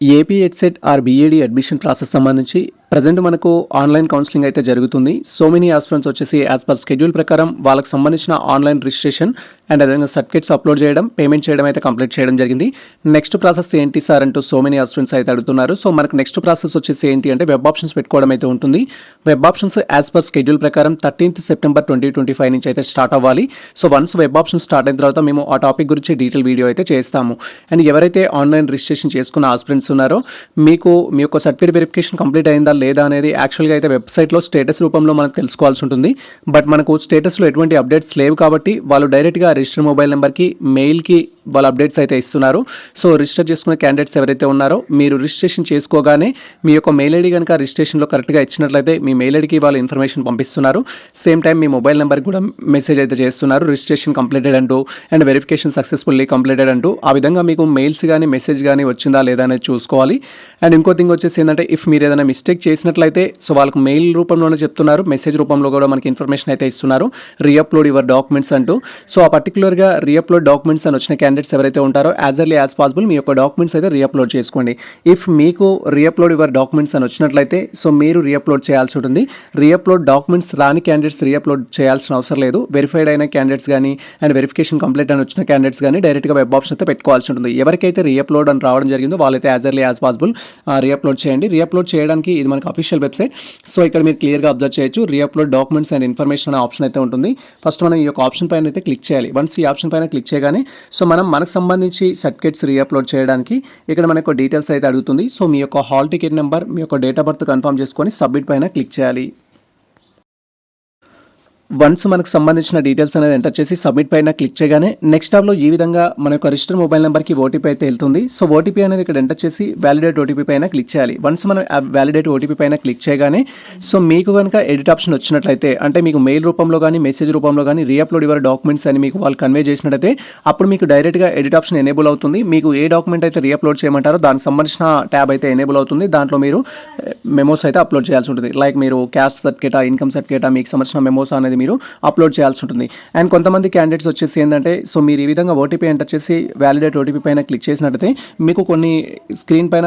AP EdCET or BEd admission process సంబంధించి present మనకు online counselling అయితే జరుగుతుంది. సో మెనీ ఆస్పిరెంట్స్ వచ్చేసి యాజ్ పర్ స్కెడ్యూల్ ప్రకారం వాళ్ళకి సంబంధించిన ఆన్లైన్ రిజిస్ట్రేషన్ అండ్ అదేవిధంగా సర్టిఫికేట్స్ అప్లోడ్ చేయడం పేమెంట్ చేయడం అయితే కంప్లీట్ చేయడం జరిగింది. నెక్స్ట్ ప్రాసెస్ ఏంటి సార్ అంటూ సో మెనీ ఆస్పిరెంట్స్ అయితే అడుగుతున్నారు. సో మనకు నెక్స్ట్ ప్రాసెస్ వచ్చేసి ఏంటి అంటే వెబ్ ఆప్షన్స్ పెట్టుకోవడం అయితే ఉంటుంది. Web options as per schedule ప్రకారం thirteenth September twenty twenty five నుంచి అయితే స్టార్ట్ అవ్వాలి. So once web option start అయిన తర్వాత మేము ఆ టాపిక్ గురించి డీటెయిల్ వీడియో అయితే చేస్తాము. అండ్ ఎవరైతే ఆన్లైన్ రిజిస్ట్రేషన్ చేసుకున్న ఆస్పిరెంట్స్ ఉన్నారో మీకు మీ యొక్క సర్టిఫికేట్ వెరిఫికేషన్ కంప్లీట్ అయిందా లేదా అనేది యాక్చువల్గా అయితే వెబ్సైట్లో స్టేటస్ రూపంలో మనకు తెలుసుకోవాల్సి ఉంటుంది. బట్ మనకు స్టేటస్లో ఎటువంటి అప్డేట్స్ లేవు కాబట్టి వాళ్ళు డైరెక్ట్గా రిజిస్టర్ మొబైల్ నెంబర్కి మెయిల్కి వాళ్ళ అప్డేట్స్ అయితే ఇస్తున్నారు. సో రిజిస్టర్ చేసుకున్న క్యాండిడేట్స్ ఎవరైతే ఉన్నారో మీరు రిజిస్ట్రేషన్ చేసుకోగానే మీ యొక్క మెయిల్ ఐడి కనుక రిజిస్ట్రేషన్లో కరెక్ట్గా ఇచ్చినట్లయితే మీ మెయిల్ ఐడికి వాళ్ళు ఇన్ఫర్మేషన్ పంపిస్తున్నారు. సేమ్ టైం మీ మొబైల్ నెంబర్కి కూడా మెసేజ్ అయితే చేస్తున్నారు. రిజిస్ట్రేషన్ కంప్లీటెడ్ అంటూ అండ్ వెరిఫికేషన్ సక్సెస్ఫుల్లీ కంప్లీటెడ్ అంటూ. ఆ విధంగా మీకు మెయిల్స్ కానీ మెసేజ్ కానీ వచ్చిందా లేదా అనేది చూసుకోవాలి. అండ్ ఇంకో థింగ్ వచ్చేసి ఏంటంటే ఇఫ్ మీరు ఏదైనా మిస్టేక్ చేసినట్లయితే సో వాళ్ళకి మెయిల్ రూపంలోనే చెప్తున్నారు. మెసేజ్ రూపంలో కూడా మనకి ఇన్ఫర్మేషన్ అయితే ఇస్తున్నారు. రీఅప్లోడ్ యువర్ డాక్యుమెంట్స్ అంటూ. సో ఆ పర్టికులర్గా రీఅప్లోడ్ డాక్యుమెంట్స్ అని వచ్చిన క్యాండిడేట్స్ ఎవరైతే ఉంటారో యాజ్ ఎర్లీ యాజ్ పాసిబుల్ మీ యొక్క డాక్యుమెంట్స్ అయితే రీఅప్లోడ్ చేసుకోండి. ఇఫ్ మీకు రీఅప్లోడ్ యువర్ డాక్యుమెంట్స్ అని వచ్చినట్లయితే సో మీరు రీఅప్లోడ్ చేయాల్సి ఉంటుంది. రీఅప్లోడ్ డాక్యుమెంట్స్ రాని క్యాండిడేట్స్ రీఅప్లోడ్ చేయాల్సిన అవసరం లేదు. వెరిఫైడ్ అయిన క్యాండిడేట్స్ కానీ అండ్ వెరిఫికేషన్ కంప్లీట్ అని వచ్చిన క్యాండిడేట్స్ కానీ డైరెక్ట్గా వెబ్ ఆప్షన్ అయితే పెట్టుకోవాల్సి ఉంటుంది. ఎవరికైతే రీఅప్లోడ్ అని రావడం జరిగిందో వాళ్ళైతే as early as possible reupload చేయండి. రీఅప్లోడ్ చేయడానికి ఇది మనకి అఫీషియల్ వెబ్సైట్ సో ఇక్కడ మీరు క్లియర్గా అబ్జర్వ్ చేయొచ్చు. రీఅప్లోడ్ డాక్యుమెంట్స్ అండ్ ఇన్ఫర్మేషన్ అనే ఆప్షన్ అయితే ఉంటుంది. ఫస్ట్ మనం ఈ యొక్క ఆప్షన్ పైన అయితే క్లిక్ చేయాలి. వన్స్ ఈ ఆప్షన్ పైన క్లిక్ చేయగానే సో మనం మనకు సంబంధించి సర్టిఫికేట్స్ రీఅప్లోడ్ చేయడానికి ఇక్కడ మనకు డీటెయిల్స్ అయితే అడుగుతుంది. సో మీ యొక్క హాల్ టికెట్ నెంబర్ మీ యొక్క డేట్ ఆఫ్ బర్త్ కన్ఫర్మ్ చేసుకొని సబ్మిట్ పైన క్లిక్ చేయాలి. వన్స్ మనకు సంబంధించిన డీటెయిల్స్ అనేది ఎంటర్ చేసి సబ్మిట్ పైన క్లిక్ చేయగానే నెక్స్ట్ టాబ్లో ఈ విధంగా మన యొక్క రిజిస్టర్ మొబైల్ నెంబర్కి ఓటీపీ అయితే వెళ్తుంది. సో ఓటీపీ అనేది ఇక్కడ ఎంటర్ చేసి వ్యాలిడేట్ ఓటీపీ పైన క్లిక్ చేయాలి. వన్స్ మనం వ్యాలిడేట్ ఓటీపీ పైన క్లిక్ చేయగానే సో మీకు కనుక ఎడిట్ ఆప్షన్ వచ్చినట్లయితే అంటే మీకు మెయిల్ రూపంలో కానీ మెసేజ్ రూపంలో కానీ రీఅప్లోడ్ యువర్ డాక్యుమెంట్స్ అని మీకు వాళ్ళు కన్వే చేసినట్లయితే అప్పుడు మీకు డైరెక్ట్గా ఎడిట్ ఆప్షన్ ఎనేబుల్ అవుతుంది. మీకు ఏ డాక్యుమెంట్ అయితే రీఅప్లోడ్ చేయమంటారో దానికి సంబంధించిన ట్యాబ్ అయితే ఎనేబుల్ అవుతుంది. దాంట్లో మీరు eh, మెమోస్ అయితే అప్లోడ్ చేయాల్సి ఉంటుంది. లైక్ మీరు క్యాస్ట్ సర్టిఫికేటా ఇన్కమ్ సర్టిఫికేటా మీకు సంబంధించిన మెమోస్ అనేది మీరు అప్లోడ్ చేయాల్సి ఉంటుంది. అండ్ కొంతమంది క్యాండిడేట్స్ వచ్చేసి ఏంటంటే సో మీరు ఈ విధంగా ఓటీపీ ఎంటర్ చేసి వ్యాలిడేట్ ఓటీపీ పైన క్లిక్ చేసినట్టయితే మీకు కొన్ని స్క్రీన్ పైన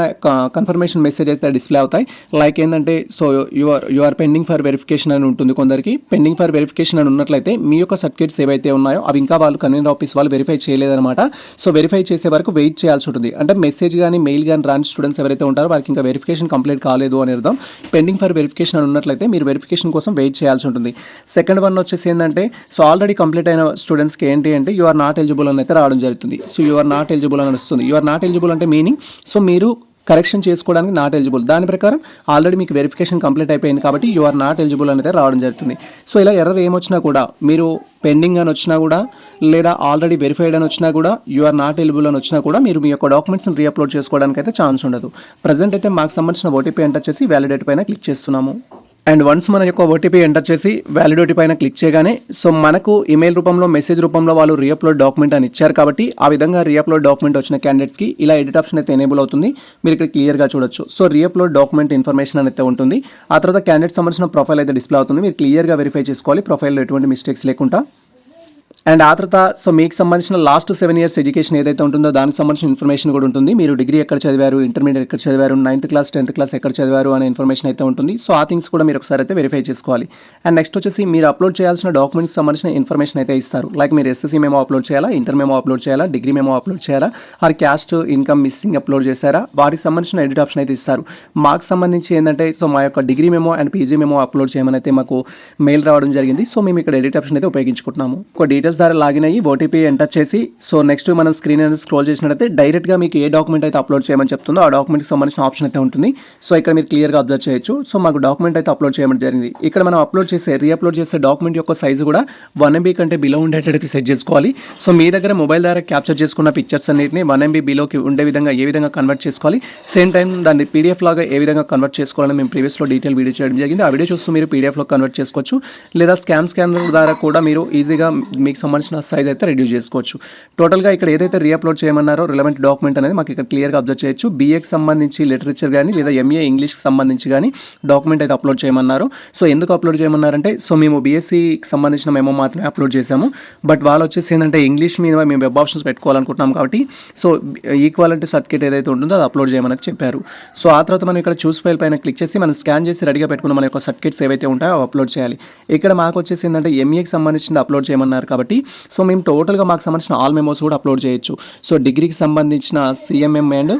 కన్ఫర్మేషన్ మెసేజ్ అయితే డిస్ప్లే అవుతాయి. లైక్ ఏంటంటే so your your pending for verification అని ఉంటుంది కొందరికి. పెండింగ్ ఫర్ వెరిఫికేషన్ అని ఉన్నట్లయితే మీ యొక్క సర్టిఫికేట్స్ ఏవైతే ఉన్నాయో అవి ఇంకా వాళ్ళు కన్వీనర్ ఆఫీస్ వాళ్ళు వెరిఫై చేయలేదన్నమాట. సో వెరిఫై చేసే వరకు వెయిట్ చేయాల్సి ఉంటుంది. అంటే మెసేజ్ కానీ మెయిల్ కానీ రాని స్టూడెంట్స్ ఎవరైతే ఉంటారో వారికి ఇంకా వెరిఫికేషన్ కంప్లీట్ కాలేదు అని అర్థం. పెండింగ్ ఫర్ వెరిఫికేషన్ అని ఉన్నట్లయితే మీరు వెరిఫికేషన్ కోసం వెయిట్ చేయాల్సి ఉంటుంది. సెకండ్ వన్ వచ్చేసి ఏంటంటే సో ఆల్రెడీ కంప్లీట్ అయిన స్టూడెంట్స్కి ఏంటి అంటే యు ఆర్ నాట్ ఎలిజిబుల్ అని అయితే రావడం జరుగుతుంది. So you are not eligible అని వస్తుంది. యు ఆర్ నాట్ ఎలిజిబుల్ అంటే మీనింగ్ సో మీరు కరెక్షన్ చేసుకోవడానికి నాట్ ఎలిజిబుల్ దాని ప్రకారం ఆల్రెడీ మీకు వెరిఫికేషన్ కంప్లీట్ అయిపోయింది కాబట్టి యు ఆర్ నాట్ ఎలిజిబుల్ అనేది రావడం జరుగుతుంది. సో ఇలా ఎర్రర్ ఏమొచ్చినా కూడా మీరు పెండింగ్ అని వచ్చినా కూడా లేదా ఆల్రెడీ వెరిఫైడ్ అని వచ్చినా కూడా యు ఆర్ నాట్ ఎలిజిబుల్ అని వచ్చినా కూడా మీరు మీ యొక్క డాక్యుమెంట్స్ని రీఅప్లోడ్ చేసుకోవడానికి అయితే ఛాన్స్ ఉండదు. ప్రజెంట్ అయితే మాకు సంబంధించిన ఓటీపీ అంటే వచ్చేసి వ్యాలిడేట్ పైన క్లిక్ చేస్తున్నాము. అండ్ వన్స్ మన యొక్క ఓటీపీ ఎంటర్ చేసి వ్యాలిడిటీ పైన క్లిక్ చేయగానే సో మనకు ఇమెయిల్ రూపంలో మెసేజ్ రూపంలో వాళ్ళు రీఅప్లోడ్ డాక్యుమెంట్ అని ఇచ్చారు కాబట్టి ఆ విధంగా రీఅప్లోడ్ డాక్యుమెంట్ వచ్చిన క్యాండిడేట్స్కి ఇలా ఎడిట్ ఆప్షన్ అయితే ఎనేబుల్ అవుతుంది. మీరు ఇక్కడ క్లియర్గా చూడొచ్చు. సో రీఅప్లోడ్ డాక్యుమెంట్ ఇన్ఫర్మేషన్ అయితే ఉంటుంది. ఆ తర్వాత క్యాండిడేట్ సంబంధించిన ప్రొఫైల్ అయితే డిస్ప్లే అవుతుంది. మీరు క్లియర్గా వెరిఫై చేసుకోవాలి. ప్రొఫైల్లో ఎటువంటి మిస్టేక్స్ లేకుండా. అండ్ ఆ తర్వాత సో మీకు సంబంధించిన లాస్ట్ సెవెన్ ఇయర్స్ ఎడ్యుకేషన్ ఏదైతే ఉంటుందో దానికి సంబంధించిన ఇన్ఫర్మేషన్ కూడా ఉంటుంది. మీరు డిగ్రీ ఎక్కడ చదివారు ఇంటర్మీడియట్ ఎక్కడ చదివారు నైన్త్ క్లాస్ టెన్త్ క్లాస్ ఎక్కడ చదివారు అనే ఇన్ఫర్మేషన్ అయితే ఉంటుంది. సో ఆ థింగ్స్ కూడా మీరు ఒకసారి అయితే వెరిఫై చేసుకోవాలి. అండ్ నెక్స్ట్ వచ్చేసి మీరు అప్లోడ్ చేయాల్సిన డాక్యుమెంట్స్ సంబంధించిన ఇన్ఫర్మేషన్ అయితే ఇస్తారు. లైక్ మీరు ఎస్ఎస్సీ మేము అప్లోడ్ చేయాలా ఇంటర్ మేము అప్లోడ్ చేయాలా డిగ్రీ మేము అప్లోడ్ చేయాలా or caste income missing upload చేశారా? వాటికి సంబంధించిన ఎడిట్ ఆప్షన్ అయితే ఇస్తారు. మాకు సంబంధించి ఏంటంటే సో మా యొక్క degree memo and PG memo upload చేయమని అయితే మాకు మెయిల్ రావడం జరిగింది. సో మేము ఇక్కడ ఎడిట్ ఆప్షన్ అయితే ఉపయోగించుకుంటున్నాము. ఒక డీటెయిల్స్ ద్వారా లాగిన్ అయ్యి ఓటీపీ ఎంటర్ చేసి సో నెక్స్ట్ మనం స్క్రీన్ అనేది స్క్రోల్ చేసినట్టయితే డైరెక్ట్గా మీకు ఏ డాక్యుమెంట్ అయితే అప్లోడ్ చేయమని చెప్తుందో ఆ డాక్యుమెంట్కి సంబంధించిన ఆప్షన్ అయితే ఉంటుంది. సో ఇక్కడ మీరు క్లియర్గా అబ్జర్వ్ చేయొచ్చు. సో మాకు డాక్యుమెంట్ అయితే అప్లోడ్ చేయడం జరిగింది. ఇక్కడ మనం అప్లోడ్ చేసే రీఅప్లోడ్ చేసే డాక్యుమెంట్ యొక్క సైజు కూడా వన్ ఎంబీ కంటే బిలో ఉండేటట్టు సెట్ చేసుకోవాలి. సో మీ దగ్గర మొబైల్ ద్వారా క్యాప్చర్ చేసుకున్న పిక్చర్స్ అన్నిటిని వన్ ఎంబీ బిలోకి ఉండే విధంగా ఏ విధంగా కన్వర్ట్ చేసుకోవాలి. సేమ్ టైం దాన్ని పీడిఎఫ్ లాగా ఏ విధంగా కన్వర్ట్ చేసుకోవాలని మేము ప్రీవియస్లో డీటెయిల్ వీడియో చేయడం జరిగింది. ఆ వీడియో చూస్తూ మీరు పీడిఎఫ్లో కన్వర్ట్ చేసుకోవచ్చు. లేదా స్కామ్ స్కానర్ ద్వారా కూడా మీరు ఈజీగా మీకు సంబంధించిన సైజ్ అయితే రెడ్యూస్ చేసుకోవచ్చు. టోటల్గా ఇక్కడ ఏదైతే రీఅప్లోడ్ చేయమన్నారో రిలవెంట్ డాక్యుమెంట్ అనేది మాకు ఇక్కడ క్లియర్గా అబ్జర్వ్ చేయొచ్చు. బీఏకి సంబంధించి లిటరేచర్ కానీ లేదా ఎంఏ ఇంగ్లీష్కి సంబంధించి కానీ డాక్యుమెంట్ అయితే అప్లోడ్ చేయమన్నారు. సో ఎందుకు అప్లోడ్ చేయమన్నారంటే సో మేము బీఎస్సీకి సంబంధించిన మేము మాత్రమే అప్లోడ్ చేశాము. బట్ వాళ్ళు వచ్చేసి ఏంటంటే ఇంగ్లీష్ మీద మేము వెబ్ ఆప్షన్స్ పెట్టుకోవాలనుకుంటున్నాం కాబట్టి సో ఈక్వాలిటీ సర్టిఫికేట్ ఏదైతే ఉంటుందో అది అప్లోడ్ చేయమని చెప్పారు. సో ఆ తర్వాత మనం ఇక్కడ చూస్ ఫైల్ పైన క్లిక్ చేసి మనం స్కాన్ చేసి రెడీగా పెట్టుకున్న మన యొక్క సర్టిఫికేట్స్ ఏవైతే ఉంటాయో అవి అప్లోడ్ చేయాలి. ఇక్కడ మాకు వచ్చేసి ఏంటంటే ఎంఏకి సంబంధించింది అప్లోడ్ చేయమన్నారు కాబట్టి సో మేము టోటల్గా మాకు సంబంధించిన ఆల్ మెమోస్ కూడా అప్లోడ్ చేయొచ్చు. సో డిగ్రీకి సంబంధించిన CMM and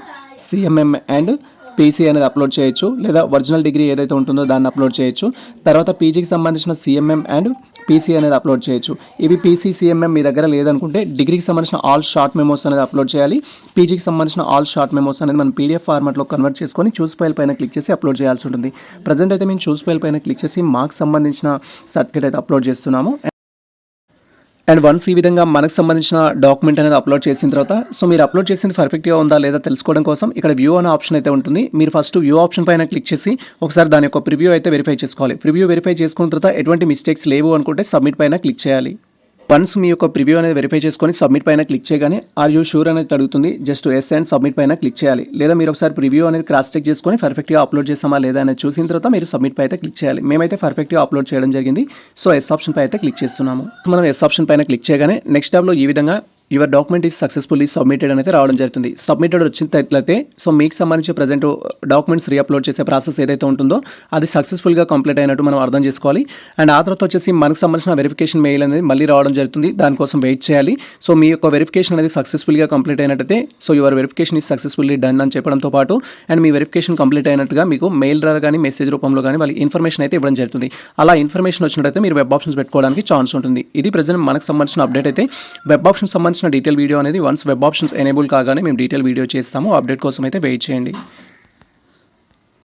CMM and PC అనేది అప్లోడ్ చేయొచ్చు. లేదా ఒరిజినల్ డిగ్రీ ఏదైతే ఉంటుందో దాన్ని అప్లోడ్ చేయొచ్చు. తర్వాత పీజీకి సంబంధించిన సిఎంఎం అండ్ పీసీ అనేది అప్లోడ్ చేయొచ్చు. ఇవి పీసీ సిఎంఎం మీ దగ్గర లేదనుకుంటే డిగ్రీకి సంబంధించిన ఆల్ షార్ట్ మెమోస్ అనేది అప్లోడ్ చేయాలి. పీజీకి సంబంధించిన ఆల్ షార్ట్ మెమోస్ అనేది మనం పీడిఎఫ్ ఫార్మాట్లో కన్వర్ట్ చేసుకొని చూస్ ఫైల్ పైన క్లిక్ చేసి అప్లోడ్ చేయాల్సి ఉంటుంది. ప్రజెంట్ అయితే మేము చూస్ ఫైల్ పైన క్లిక్ చేసి మాకు సంబంధించిన సర్టిఫికేట్ అయితే అప్లోడ్ చేస్తున్నాము. అండ్ వన్స్ ఈ విధంగా మనకు సంబంధించిన డాక్యుమెంట్ అనేది అప్లోడ్ చేసిన తర్వాత సో మీరు అప్లోడ్ చేసింది పర్ఫెక్ట్గా ఉందా లేదా తెలుసుకోవడం కోసం ఇక్కడ వ్యూ అనే ఆప్షన్ అయితే ఉంటుంది. మీరు ఫస్ట్ వ్యూ ఆప్షన్ పైన క్లిక్ చేసి ఒకసారి దాని యొక్క ప్రివ్యూ అయితే వెరిఫై చేసుకోవాలి. ప్రివ్యూ వెరిఫై చేసుకున్న తర్వాత ఎటువంటి మిస్టేక్స్ లేవు అనుకుంటే సబ్మిట్ పైన క్లిక్ చేయాలి. వన్స్ మీ యొక్క ప్రివ్యూ అనేది వెరిఫై చేసుకొని సబ్మిట్ పైన క్లిక్ చేయగానే ఆర్ యూ షూర్ అనేది అడుగుతుంది జస్ట్ ఎస్ అండ్ సబ్మిట్ పైన క్లిక్ చేయాలి. లేదా మీరు ఒకసారి ప్రివ్యూ అనేది క్రాస్ చెక్ చేసుకొని పర్ఫెక్ట్గా అప్లోడ్ చేసామా లేదా అనేది చూసిన తర్వాత మీరు సబ్మిట్ పై అయితే క్లిక్ చేయాలి. మేమైతే పర్ఫెక్ట్గా అప్లోడ్ చేయడం జరిగింది. సో ఎస్ ఆప్షన్ పై అయితే క్లిక్ చేస్తున్నాము. మనం ఎస్ ఆప్షన్ పైన క్లిక్ చేయగానే నెక్స్ట్ ట్యాబ్లో ఈ విధంగా your document is successfully submitted అనేది రావడం జరుగుతుంది. సబ్మిటెడ్ వచ్చినట్లయితే సో మీకు సంబంధించి ప్రజెంట్ డాక్యుమెంట్స్ రీఅప్లోడ్ చేసే ప్రాసెస్ ఏదైతే ఉంటుందో అది సక్సెస్ఫుల్గా కంప్లీట్ అయినట్టు మనం అర్థం చేసుకోవాలి. అండ్ ఆ తర్వాత వచ్చేసి మనకు సంబంధించిన వెరిఫికేషన్ మెయిల్ అనేది మళ్ళీ రావడం జరుగుతుంది. దానికోసం వెయిట్ చేయాలి. సో మీ యొక్క వెరిఫికేషన్ అనేది సక్సెస్ఫుల్గా కంప్లీట్ అయినట్టయితే so your verification is successfully done అని చెప్పడంతో పాటు అండ్ మీ వెరిఫికేషన్ కంప్లీట్ అయినట్టుగా మీకు మెయిల్ ద్వారా కానీ మెసేజ్ రూపంలో కానీ వాళ్ళకి ఇన్ఫర్మేషన్ అయితే ఇవ్వడం జరుగుతుంది. అలా ఇన్ఫర్మేషన్ వచ్చినట్టయితే మీరు వెబ్ ఆప్షన్స్ పెట్టుకోవడానికి ఛాన్స్ ఉంటుంది. ఇది ప్రజెంట్ మనకు సంబంధించిన అప్డేట్ అయితే వెబ్ ఆప్షన్ సంబంధించిన డీటెయిల్ వీడియో అనేది వన్స్ వెబ్ ఆప్షన్స్ ఎనేబుల్ కాగానే మేము డీటెయిల్ వీడియో చేస్తాము. అప్డేట్ కోసం అయితే వెయిట్ చేయండి.